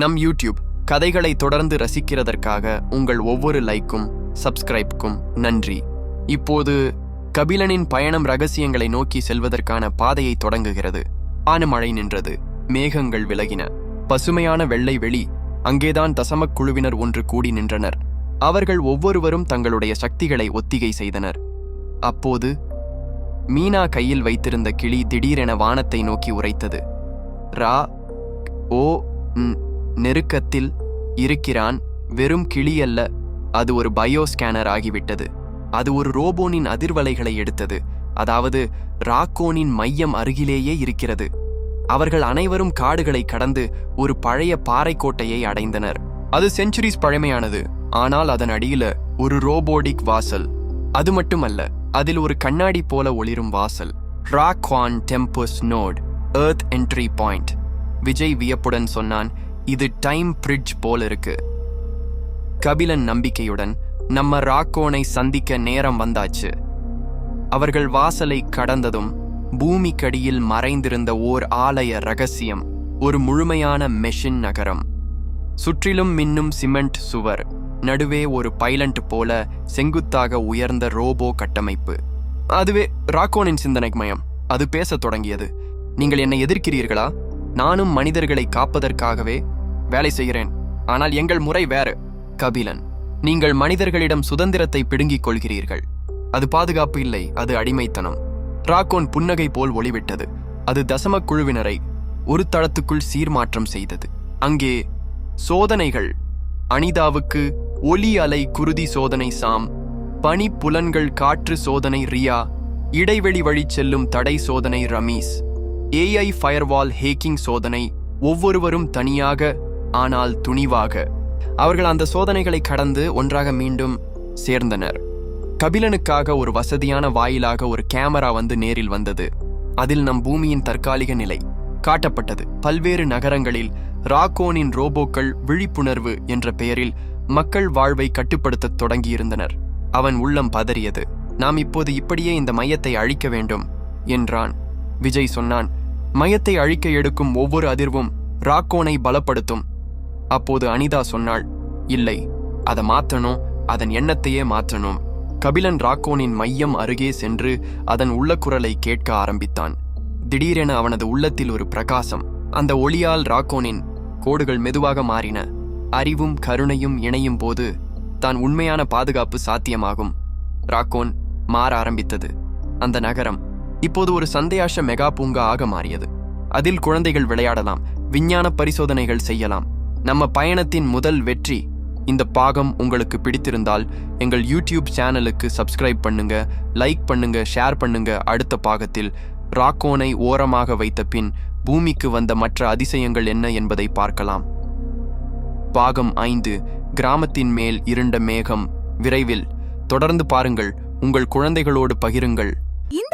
நம் யூடியூப் கதைகளை தொடர்ந்து ரசிக்கிறதற்காக உங்கள் ஒவ்வொரு லைக்கும் சப்ஸ்கிரைப்க்கும் நன்றி. இப்போது கபிலனின் பயணம் ரகசியங்களை நோக்கி செல்வதற்கான பாதையை தொடங்குகிறது. ஆன மழை நின்றது மேகங்கள் விலகின. பசுமையான வெள்ளை வெளி அங்கேதான் தசமக் குழுவினர் ஒன்று கூடி நின்றனர். அவர்கள் ஒவ்வொருவரும் தங்களுடைய சக்திகளை ஒத்திகை செய்தனர். அப்போது மீனா கையில் வைத்திருந்த கிளி திடீரென வானத்தை நோக்கி உரைத்தது ரா ஓ நெருக்கத்தில் இருக்கிறான் வெறும் கிளியல்ல. அது ஒரு பயோ ஸ்கேனர் ஆகிவிட்டது. அது ஒரு ரோபோனின் அதிர்வலைகளை எடுத்தது. அதாவது ராக்கோனின் மையம் அருகிலேயே இருக்கிறது. அவர்கள் அனைவரும் காடுகளை கடந்து ஒரு பழைய பாறைக்கோட்டையை அடைந்தனர். அது செஞ்சுரிஸ் பழமையானது. ஆனால் அதன் அடியில ஒரு ரோபோடிக் வாசல். அது மட்டுமல்ல அதில் ஒரு கண்ணாடி போல ஒளிரும் வாசல். ராக்வான் டெம்பஸ் node earth entry point Vijay வியப்புடன் சொன்னான் இது டைம் பிரிட்ஜ் போல இருக்கு. கபிலன் நம்பிக்கையுடன் நம்ம ராக்கோனை சந்திக்க நேரம் வந்தாச்சு. அவர்கள் வாசலை கடந்ததும் பூமிக்கடியில் மறைந்திருந்த ஓர் ஆலய ரகசியம் ஒரு முழுமையான மெஷின் நகரம். சுற்றிலும் மின்னும் சிமெண்ட் சுவர் நடுவே ஒரு பைலண்ட் போல செங்குத்தாக உயர்ந்த ரோபோ கட்டமைப்பு. அதுவே ராக்கோனின் சிந்தனை மயம். அது பேசத் தொடங்கியது. நீங்கள் என்னை எதிர்க்கிறீர்களா? நானும் மனிதர்களை காப்பதற்காகவே வேலை செய்கிறேன். ஆனால் எங்கள் முறை வேறு. கபிலன் நீங்கள் மனிதர்களிடம் சுதந்திரத்தை பிடுங்கிக் கொள்கிறீர்கள். அது பாதுகாப்பு இல்லை அது அடிமைத்தனம். ராக்கோன் புன்னகை போல் ஒளிவிட்டது. அது தசமக் குழுவினரை ஒரு தளத்துக்குள் சீர்மாற்றம் செய்தது. அங்கே சோதனைகள். அனிதாவுக்கு ஒலி அலை குருதி சோதனை சாம். பனி புலன்கள் காற்று சோதனை ரியா. இடைவெளி வழி செல்லும் தடை சோதனை ரமீஸ். ஏஐ ஃபயர்வால் ஹேக்கிங் சோதனை ஒவ்வொருவரும் தனியாக ஆனால் துணிவாக. அவர்கள் அந்த சோதனைகளை கடந்து ஒன்றாக மீண்டும் சேர்ந்தனர். கபிலனுக்காக ஒரு வசதியான வாயிலாக ஒரு கேமரா வந்து நேரில் வந்தது. அதில் நம் பூமியின் தற்காலிக நிலை காட்டப்பட்டது. பல்வேறு நகரங்களில் ராக்கோனின் ரோபோக்கள் விழிப்புணர்வு என்ற பெயரில் மக்கள் வாழ்வை கட்டுப்படுத்தத் தொடங்கியிருந்தனர். அவன் உள்ளம் பதறியது. நாம் இப்போது இப்படியே இந்த மையத்தை அழிக்க வேண்டும் என்றான். விஜய் சொன்னான். மயத்தை அழிக்க எடுக்கும் ஒவ்வொரு அதிர்வும் ராக்கோனை பலப்படுத்தும். அப்போது அனிதா சொன்னாள் இல்லை அதை மாற்றணும் அதன் எண்ணத்தையே மாற்றணும். கபிலன் ராக்கோனின் மையம் அருகே சென்று அதன் உள்ள குரலை கேட்க ஆரம்பித்தான். திடீரென அவனது உள்ளத்தில் ஒரு பிரகாசம் அந்த ஒளியால் ராக்கோனின் கோடுகள் மெதுவாக மாறின. அறிவும் கருணையும் இணையும் போது தான் உண்மையான பாதுகாப்பு சாத்தியமாகும். ராக்கோன் மாற ஆரம்பித்தது. அந்த நகரம் இப்போது ஒரு சந்தையாஷ மெகா பூங்கா ஆக மாறியது. அதில் குழந்தைகள் விளையாடலாம் விஞ்ஞான பரிசோதனைகள் செய்யலாம். நம்ம பயணத்தின் முதல் வெற்றி இந்த பாகம் உங்களுக்கு பிடித்திருந்தால் எங்கள் யூடியூப் சேனலுக்கு சப்ஸ்கிரைப் பண்ணுங்க லைக் பண்ணுங்க ஷேர் பண்ணுங்க. அடுத்த பாகத்தில் ராக்கோனை ஓரமாக வைத்த பின் பூமிக்கு வந்த மற்ற அதிசயங்கள் என்ன என்பதை பார்க்கலாம். பாகம் ஐந்து கிராமத்தின் மேல் இருண்ட மேகம் விரைவில். தொடர்ந்து பாருங்கள் உங்கள் குழந்தைகளோடு பகிருங்கள்.